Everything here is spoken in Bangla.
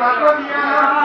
পাগলিয়া